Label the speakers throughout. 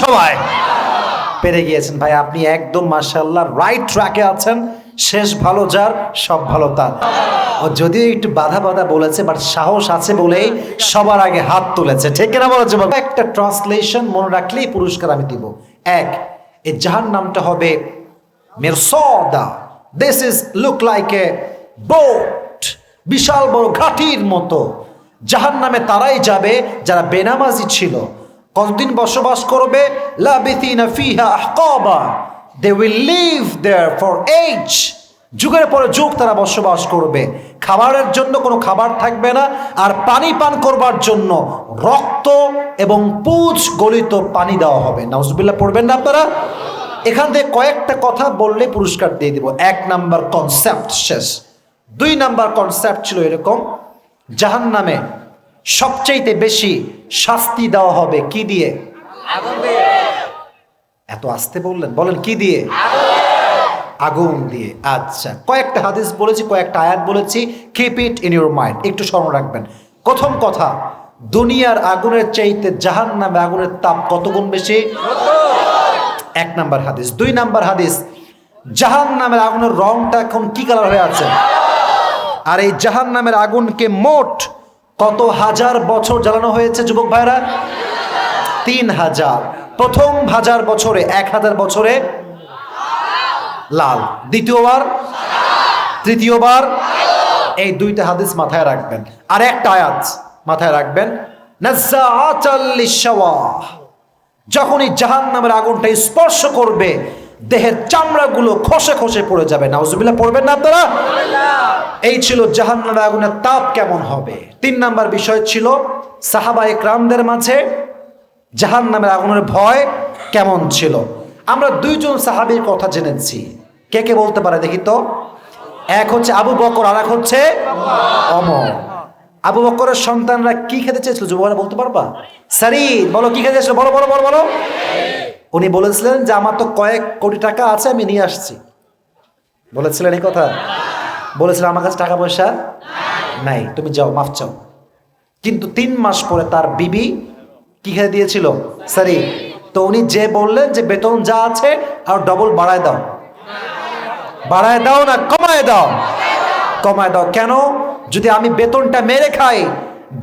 Speaker 1: সবাই। পেরে গিয়েছেন ভাই, আপনি একদম মার্শাল্লাহ রাইট ট্র্যাকে আছেন। শেষ ভালো যার, সব ভালো তার। ও যদিও একটু বাধা বাধা বলেছে বাট সাহস আছে বলেই সবার আগে হাত তুলেছে। ঠিক কিনা বলেছে? একটা ট্রান্সলেশন মনে রাখলেই পুরস্কার আমি দিব। এক এই জাহান নামটা হবে মেরসদা। This is look like a boat বিশাল বড় ঘাটির মতো। জাহান নামে তারাই যাবে যারা বেনামাজি ছিল। কতদিন বসবাস করবে? They will live there for age যুগের পরে যুগ তারা বসবাস করবে। খাবারের জন্য কোনো খাবার থাকবে না। আর পানি পান করবার জন্য রক্ত এবং পুজ গলিত পানি দেওয়া হবে। নাউজুবিল্লাহ, পড়বেন না আপনারা? এখান থেকে কয়েকটা কথা বললে পুরস্কার দিয়ে দিব। এক নাম্বার কনসেপ্ট শেষ। দুই নাম্বার কনসেপ্ট ছিল এরকম জাহান নামে সবচাইতে বেশি শাস্তি দেওয়া হবে কি দিয়ে? এত আসতে বললেন বলেন কি দিয়ে? আগুন দিয়ে। আচ্ছা কয়েকটা হাদিস বলেছি কয়েকটা আয়াত বলেছি। Keep it in your mind একটু স্মরণ রাখবেন। প্রথম কথা দুনিয়ার আগুনের চাইতে জাহান নামে আগুনের তাপ কত গুণ বেশি? এক নাম্বার হাদিস। দুই নাম্বার হাদিস জাহান নামের আগুনের রংটা এখন কি কালার হয়ে আছে? আর এই জাহান নামের আগুনকে মোট কত হাজার বছর জ্বালানো হয়েছে, যুবক ভাইরা তিন হাজার। প্রথম হাজার বছরে, এক হাজার বছরে লাল। দ্বিতীয়বার? তৃতীয়বার? এই দুইটা হাদিস মাথায় রাখবেন। আর একটা আয়াত মাথায় রাখবেন। যখন এই জাহান নামের আগুনটা স্পর্শ করবে দেহের চামড়াগুলো খসে খসে পড়ে যাবে। নাউজুবিল্লাহ পড়বেন না আপনারা? এই ছিল জাহান্নামের আগুনের তাপ কেমন হবে? তিন নাম্বার বিষয় ছিল সাহাবা একরামদের মাঝে জাহান নামের আগুনের ভয় কেমন ছিল? আমরা দুইজন সাহাবীর কথা জেনেছি। কে কে বলতে পারে দেখি তো? এক হচ্ছে আবু বকর আর এক হচ্ছে অমর। আবু বকরের সন্তানরা কি খেতে চেয়েছিল? যুবকরা বলতে পারবা? সারি বলো কি খেতে চেয়েছিল? বলো বলো বলো বলো। উনি বলেছিলেন যে, আমার তো কয়েক কোটি টাকা আছে, আমি নিয়ে আসছি। বলেছিলেন এই কথা? বলেছিলেন, আমার কাছে টাকা পয়সা নাই, তুমি যাও, মাফ চাও। কিন্তু তিন মাস পরে তার বিবি কি খেয়ে দিয়েছিল? সরি তো উনি যে বললেন যে, বেতন যা আছে, আর ডবল বাড়ায় দাও। বাড়ায় দাও না, কমায় দাও। কমায় দাও। কেন? যদি আমি বেতনটা মেরে খাই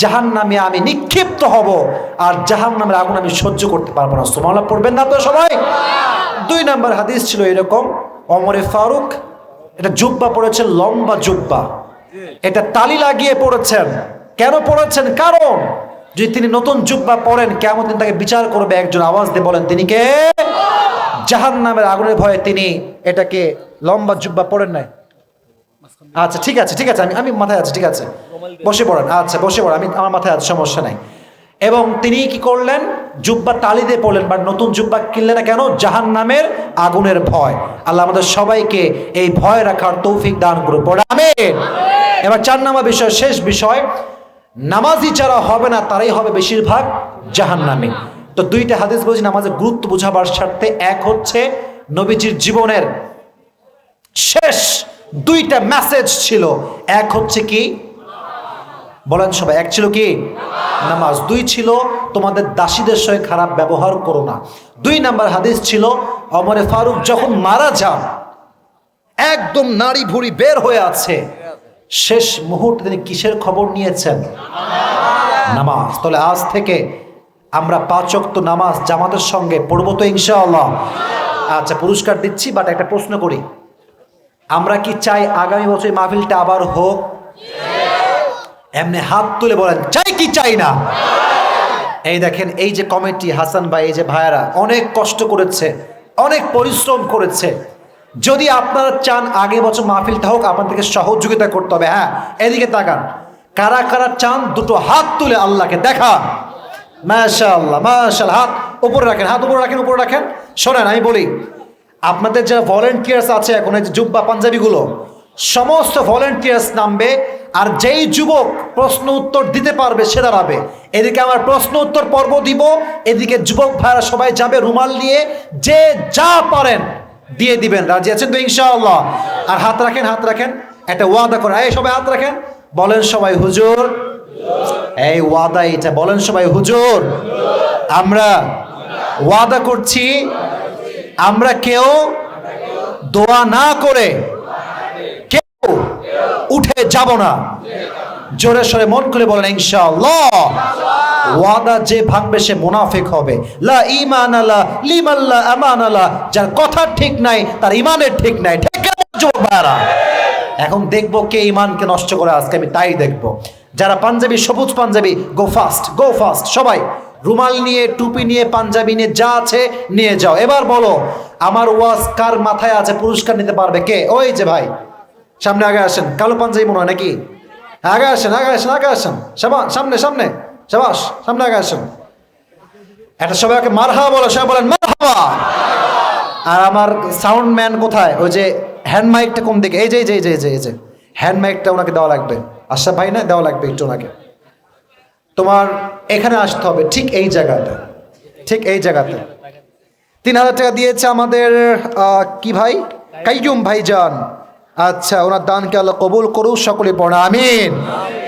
Speaker 1: জাহান নামে আমি নিক্ষিপ্ত হব আর জাহান নামের আগুন আমি সহ্য করতে পারব না। সোমালা পড়বেন না তো সবাই? দুই নাম্বার হাদিস ছিল এরকম অমরে ফারুক, এটা জুব্বা পড়েছেন, লম্বা জুব্বা। এটা তালি লাগিয়ে পড়েছেন। কেন পড়েছেন? কারণ, যদি তিনি নতুন জুব্বা পড়েন, কেমন দিন তাকে বিচার করবে? একজন আওয়াজ দিয়ে বলেন, তিনি কে? জাহান নামের আগুনের ভয়ে তিনি এটাকে লম্বা জুব্বা পড়েন নাই। আচ্ছা ঠিক আছে ঠিক আছে, আমি আমি মাথায় আছে, ঠিক আছে। বসে পড়েন আচ্ছা বসে পড়েন, আমি আমার মাথায় আছে সমস্যা নাই। এবং তিনি কি করলেন? জুব্বা তালি দিয়ে পড়লেন, বা নতুন জুব্বা কিনলেন না কেন? জাহান নামের আগুনের ভয়। আল্লাহ আমাদের সবাইকে এই ভয় রাখার তৌফিক দান করে পড়ে এবার চার নামা বিষয়, শেষ বিষয়। নামাজি যারা হবে না, তারাই হবে বেশিরভাগ জাহান নামে তো দুইটা হাদিস বলছি, নামাজের গুরুত্ব বোঝাবার স্বার্থে এক হচ্ছে নবীজির জীবনের শেষ দুইটা মেসেজ ছিল। এক হচ্ছে কি? বলেন সবাই, এক ছিল কি? নামাজ। দুই ছিল, তোমাদের দাসীদের সঙ্গে খারাপ ব্যবহার করো না। দুই নাম্বার হাদিস ছিল অমরে ফারুক যখন মারা যান, একদম নারী ভুড়ি বের হয়ে আছে। শেষ মুহূর্তে তিনি কিসের খবর নিয়েছেন? নামাজ। তাহলে আজ থেকে আমরা পাঁচ অক্ত নামাজ জামাতের সঙ্গে পড়ব তো ইনশাআল্লাহ। আচ্ছা পুরস্কার দিচ্ছি বাট একটা প্রশ্ন করি। আমরা কি চাই আগামী বছর মাহফিলটা আবার হোক? এমনি হাত তুলে বলেন, চাই কি চাই না? এই দেখেন, এই যে কমিটি, হাসান ভাই, এই যে ভাইয়ারা, অনেক কষ্ট করেছে, অনেক পরিশ্রম করেছে। যদি আপনারা চান আগে বছর মাহফিলটা হোক, আপনাদেরকে সহযোগিতা করতে হবে। হ্যাঁ এদিকে তাকান। কারা কারা চান, দুটো হাত তুলে আল্লাহকে দেখান। মাশাআল্লাহ মাশাল হাত উপরে রাখেন, হাত উপরে রাখেন উপরে রাখেন। শোনেন, আমি বলি, আপনাদের যারা ভলেন্টিয়ার্স আছে এখন, এই যে জুব্বা পাঞ্জাবিগুলো সমস্ত ভলেন্টিয়ার্স নামবে আর যেই যুবক প্রশ্ন উত্তর দিতে পারবে সে দাঁড়াবে। এদিকে আমার প্রশ্ন উত্তর পর্ব দিব, এদিকে যুবক ভাইরা সবাই যাবে রুমাল নিয়ে, যে যা পারেন দিয়ে দিবেন। রাজি আছেন তো ইনশাআল্লাহ? আর হাত রাখেন হাত রাখেন। একটা ওয়াদা করে এই সবাই হাত রাখেন। বলেন সবাই, হুজুর। এই ওয়াদা এটা। বলেন সবাই, হুজুর। আমরা ওয়াদা করছি, আমরা কেউ দোয়া না করে উঠে যাব না। জোরে সরে মন করে বলেন, ইনশাআল্লাহ। ওয়াদা যে ভাঙবে সে মুনাফিক হবে। লা ইমান আলা লিমাল্লা আমান আলা যার কথা ঠিক নাই, তার ইমানের ঠিক নাই। ঠিক? এখন দেখব কে ইমানকে নষ্ট করে আজকে আমি তাই দেখব। যারা পাঞ্জাবি, সবুজ পাঞ্জাবি গো ফাস্ট গো ফাস্ট সবাই। রুমাল নিয়ে, টুপি নিয়ে, পাঞ্জাবি নিয়ে, যা আছে নিয়ে যাও। এবার বলো, আমার ওয়াজ কার মাথায় আছে? পুরস্কার নিতে পারবে কে? ওই যে ভাই। সামনে আগে আসেন। কালো পাঞ্জাবি মনে হয় নাকি? আগে আসেন আগে আসেন আগে আসেন। সামনে সামনে। সাবাস, সামনে আগে আসেন। একটা সবাইকে মারহাবা বলো, সবাই বলেন মারহাবা। আর আমার সাউন্ড ম্যান কোথায়? ওই যে হ্যান্ড মাইকটা কোন দিকে? এই যে এই যে এই যে এই যে হ্যান্ড মাইকটা ওনাকে দেওয়া লাগবে। আশা ভাই না? দেওয়া লাগবে একটু ওনাকে। তোমার এখানে আসতে হবে ঠিক এই জায়গাতে। ঠিক এই জায়গাতে। তিন হাজার টাকা দিয়েছে আমাদের কি ভাই? কাইয়ুম ভাইজান। আচ্ছা ওনার দানকে আল্লাহ কবুল করুক সকলে পড়া, আমিন।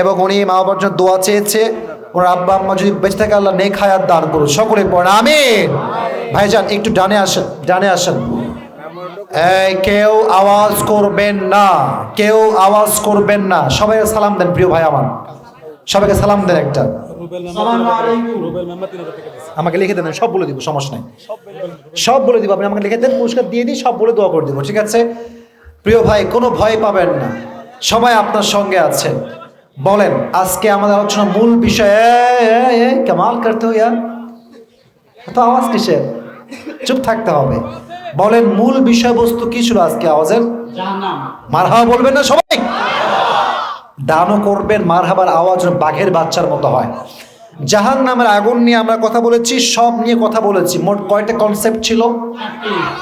Speaker 1: এবং উনি মা বাবার জন্য দোয়া চেয়েছে, ওনার আব্বা আম্মা যদি বেঁচে থাকে, আল্লাহ নেক হায়াত দান করুন সকলে পড়া, আমিন। ভাইজান, একটু ডানে আসেন ডানে আসেন। কেউ আওয়াজ করবেন না, কেউ আওয়াজ করবেন না। সবাই সালাম দেন, প্রিয় ভাই আমার। সবাইকে সালাম দেন একটা। আমাকে লিখে দেন, সব বলে দিব, সমস্যা নাই। সব বলে দিব, আপনি আমাকে লিখে দেন, পুরস্কার দিয়ে দিই, সব বলে দোয়া করে দিব, ঠিক আছে? প্রিয় ভাই কোনো ভয় পাবেন না। সবাই আপনার সঙ্গে আছেন বলেন আজকে আমাদের আলোচনা মূল বিষয় কামাল করতে হো ইয়ার। এত আওয়াজ কিসের? চুপ থাকতে হবে। বলেন মূল বিষয়বস্তু কি ছিল আজকে আওয়াজের? মারহাবা বলবেন না সবাই? দানও করবেন মারহাবার আওয়াজ বাঘের বাচ্চার মতো হয়। জাহান নামের আগুন নিয়ে আমরা কথা বলেছি সব নিয়ে কথা বলেছি। মোট কয়টা কনসেপ্ট ছিল?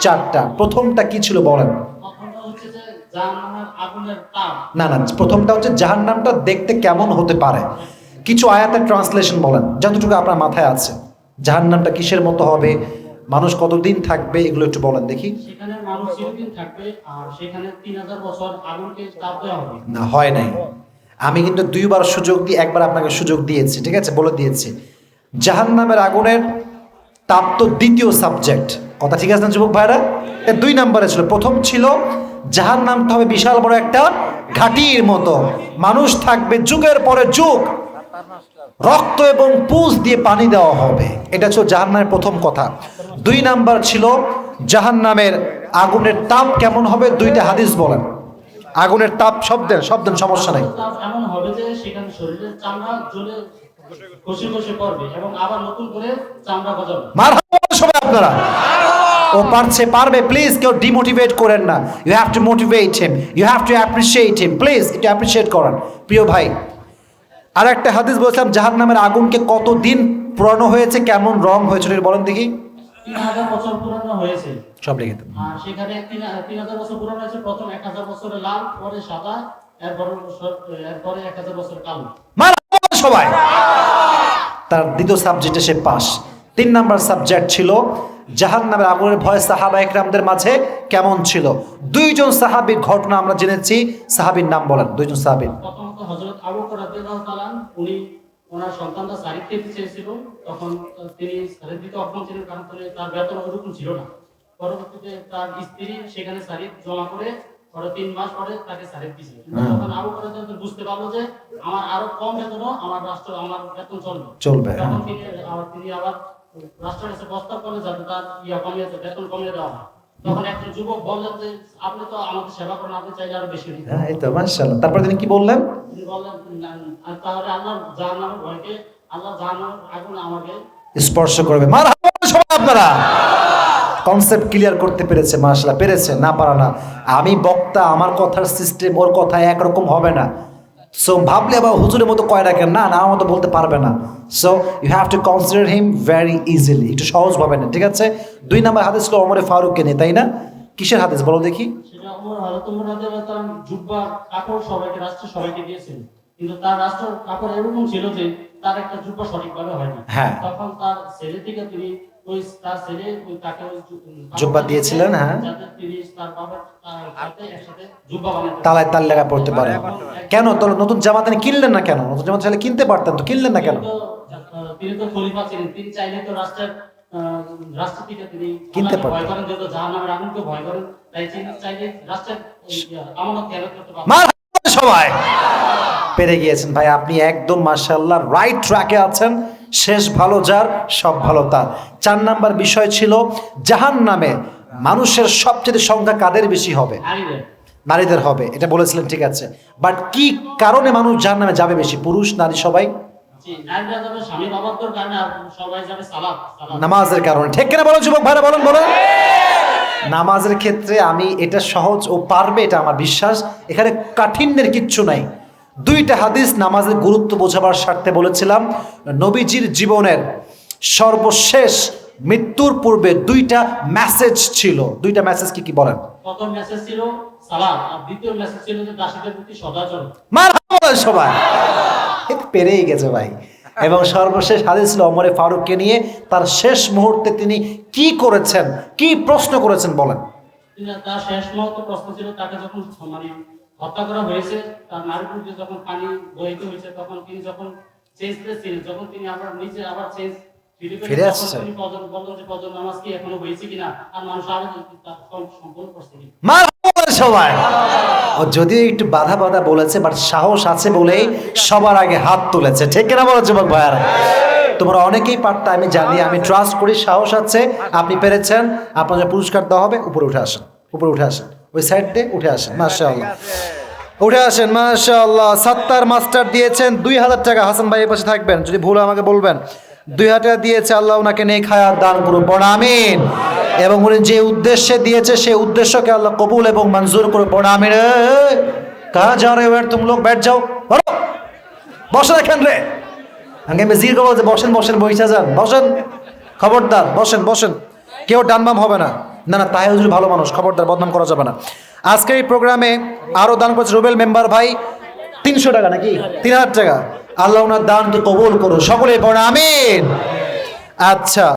Speaker 2: চারটা।
Speaker 1: প্রথমটা কি ছিল বলেন? না না প্রথমটা হচ্ছে জাহান নামটা দেখতে কেমন হতে পারে। কিছু আয়াতের ট্রান্সলেশন বলেন যতটুকু আপনার মাথায় আছে। জাহান নামটা কিসের মতো হবে? মানুষ কতদিন থাকবে? এগুলো একটু বলেন দেখি।
Speaker 2: সেখানে মানুষ থাকবে? আর সেখানে তিন হাজার বছর আগুনকে তাপ দেওয়া হবে।
Speaker 1: না হয় নাই। আমি কিন্তু দুইবার সুযোগ দিয়ে একবার আপনাকে সুযোগ দিয়েছি ঠিক আছে? বলে দিয়েছি। জাহান নামের আগুনের তাপ তো দ্বিতীয় সাবজেক্ট। কথা ঠিক আছে না যুবক ভাইরা? দুই নম্বরে ছিল। প্রথম ছিল জাহান নামটা হবে বিশাল বড় একটা ঘাটির মতো। মানুষ থাকবে যুগের পরে যুগ। রক্ত এবং পুষ দিয়ে পানি দেওয়া হবে। এটা ছিল জাহান নামের প্রথম কথা। দুই নাম্বার ছিল জাহান নামের আগুনের তাপ কেমন হবে? দুইটা হাদিস বলেন। আগুনের তাপ শব্দের শব্দের সমস্যা নেই। মার সবাই আপনারা। ও পারছে পারবে প্লিজ কেউ ডিমোটিভেট করেন না। You have to motivate him you have to appreciate him please একটু অ্যাপ্রিসিয়েট করেন। প্রিয় ভাই আর একটা হাদিস বলছিলাম জাহান নামের আগুনকে কতদিন পুরানো হয়েছে কেমন রং হয়েছিল বলেন দেখি। সব লিখে দেন।
Speaker 2: সেখানে তিন তিন হাজার বছর পুরানো হয়েছে প্রথম এক হাজার বছরে লাল পরে সাদা এরপরে এক হাজার বছর কালো।
Speaker 1: সবাই। তার দ্বিতীয় সাবজেক্টে সে পাস তিন নাম্বার সাবজেক্ট ছিল জাহান নামের আগুনের ভয় সাহাবা একরামদের মাঝে কেমন ছিল? দুইজন সাহাবীর ঘটনা আমরা জেনেছি। সাহাবীর নাম বলেন। দুইজন সাহাবীর।
Speaker 2: প্রথমত হজরত আবু বকর রাদিয়াল্লাহু তাআলা উনি ওনার সন্তানরা সারিদ খেতে চেয়েছিল। তখন তিনি সারিদ দিতে অক্ষম ছিলেন কারণ তার বেতন ওরকম ছিল না। পরবর্তীতে তার স্ত্রী সেখানে সারিদ জমা করে পরে তিন মাস পরে তাকে সারিদ দিয়েছিল।
Speaker 1: হ্যাঁ।
Speaker 2: তখন আবু বকর বুঝতে পারল যে আমার আরও কম বেতনও আমার রাষ্ট্র আমার বেতন চলবে।
Speaker 1: চলবে, হ্যাঁ।
Speaker 2: তখন তিনি আবার তিনি আবার কাছে প্রস্তাব যাতে তার ইয়া কমিয়ে বেতন কমিয়ে দেওয়া হয়
Speaker 1: তারপর তিনি কি বললেন? স্পর্শ করবে। মার সবাই আপনারা! কনসেপ্ট ক্লিয়ার করতে পেরেছে পেরেছে। না পারা না। আমি বক্তা আমার কথার সিস্টেম ওর কথা একরকম হবে না। সো ভাবলে আবার হুজুরের মতো কয় রাখেন না না আমার মতো বলতে পারবে না। So you have to consider him very easily একটু সহজভাবে না ঠিক আছে? দুই নাম্বার হাদিস ছিল অমরে ফারুককে নিয়ে তাই না? কিসের হাদিস বলো দেখি।
Speaker 2: কিন্তু তার রাষ্ট্র কাপড় এরকম ছিল যে তার একটা জুব্বা সঠিকভাবে হয়নি।
Speaker 1: হ্যাঁ।
Speaker 2: তখন তার ছেলে থেকে তিনি
Speaker 1: জুব্বা দিয়েছিলেন, হ্যাঁ। তালায় তাল লেখা পড়তে পারেন কেন? তাহলে নতুন জামাত তিনি কিনলেন না কেন? নতুন জামাত চাইলে কিনতে পারতেন তো কিনলেন না কেন?
Speaker 2: তিনি তো, আহ, তিনি তো খলিফা ছিলেন। তিনি চাইলে তো রাষ্ট্রের রাষ্ট্রটিকে তিনি
Speaker 1: কিনতে পারতেন।
Speaker 2: ভয় করেন তাই চাইলে রাষ্ট্রের
Speaker 1: সবাই। পেরে গিয়েছেন। ভাই আপনি একদম মার্শাল্লাহ রাইট ট্র্যাকে আছেন। শেষ ভালো যার সব ভালো তার। চার নাম্বার বিষয় ছিল জাহান নামে মানুষের সবচেয়ে সংখ্যা কাদের বেশি হবে?
Speaker 2: নারীদের।
Speaker 1: হবে এটা বলেছিলেন ঠিক আছে। বাট কি কারণে মানুষ জাহান নামে যাবে বেশি? পুরুষ নারী সবাই? নামাজের কারণে। ঠিক কিনা বলো যুবক ভাইরা বলেন বলেন। নামাজের ক্ষেত্রে আমি এটা সহজ ও পারবে এটা আমার বিশ্বাস। এখানে কাঠিন্যের কিচ্ছু নাই। দুইটা হাদিস নামাজের গুরুত্ব বোঝাবার স্বার্থে বলেছিলাম নবীজির জীবনের সর্বশেষ মৃত্যুর পূর্বে দুইটা মেসেজ ছিল। দুইটা মেসেজ কি কি বলেন?
Speaker 2: প্রথম মেসেজ ছিল সালাদ আর দ্বিতীয় মেসেজ ছিল যে দাসীদের প্রতি সদাচরণ
Speaker 1: মার বলেন সবাই। পেরেই গেছে ভাই। এবং সর্বশেষ হাদিস ছিল অমরে ফারুককে নিয়ে তার শেষ মুহূর্তে তিনি কি করেছেন কি প্রশ্ন করেছেন বলেন?
Speaker 2: তার শেষ মুহূর্তে প্রশ্ন ছিল তাকে যখন হত্যা করা হয়েছে তার যখন পানি বহিত হয়েছে তখন তিনি যখন চেঞ্জ ছিলেন যখন তিনি আবার নিচে আবার চেঞ্জ
Speaker 1: ফিরে আসছে।
Speaker 2: তিনি কজন বললেন যে কজন নামাজ কি এখনও হয়েছে কিনা আর মানুষ আরও সম্পূর্ণ করছে কিনা।
Speaker 1: মার বলেন সবাই ও যদিও একটু বাধা বাধা বলেছে বাট সাহস আছে বলেই সবার আগে হাত তুলেছে। ঠিক কিনা বলো যুবক ভাইয়ারা? তোমরা অনেকেই পারতা আমি জানি আমি ট্রাস্ট করি সাহস আছে আপনি পেরেছেন আপনাদের পুরস্কার দেওয়া হবে উপরে উঠে আসেন উপরে উঠে আসেন। ওই সাইড দিয়ে উঠে আসেন মাশাআল্লাহ। উঠে আসেন মাশাআল্লাহ। সাত্তার মাস্টার দিয়েছেন দুই হাজার টাকা। হাসান ভাই এর পাশে থাকবেন যদি ভুল আমাকে বলবেন। দুই হাজার টাকা দিয়েছে আল্লাহ ওনাকে নেই খায়ার দান করুন আমিন। এবং উনি যে উদ্দেশ্যে দিয়েছে সেই উদ্দেশ্যকে আল্লাহ কবুল এবং মঞ্জুর করে পড়া আমিন। কাহা যাও রে এবার তুমি লোক ব্যাট যাও। বলো। বসে দেখেন রে। আগে আমি জির করব যে বসেন বসেন বইসা যান। বসেন। খবরদার বসেন বসেন। কেউ ডানবাম হবে না। না না, তাই হুজুর ভালো মানুষ, খবরদার, বদনাম করা যাবে না। আজকের এই প্রোগ্রামে আরও দান করেছে রুবেল মেম্বার ভাই, তিনশো টাকা নাকি? তিন হাজার টাকা। আল্লাহ ওনার তো কবুল করো সকলে আমিন। আচ্ছা।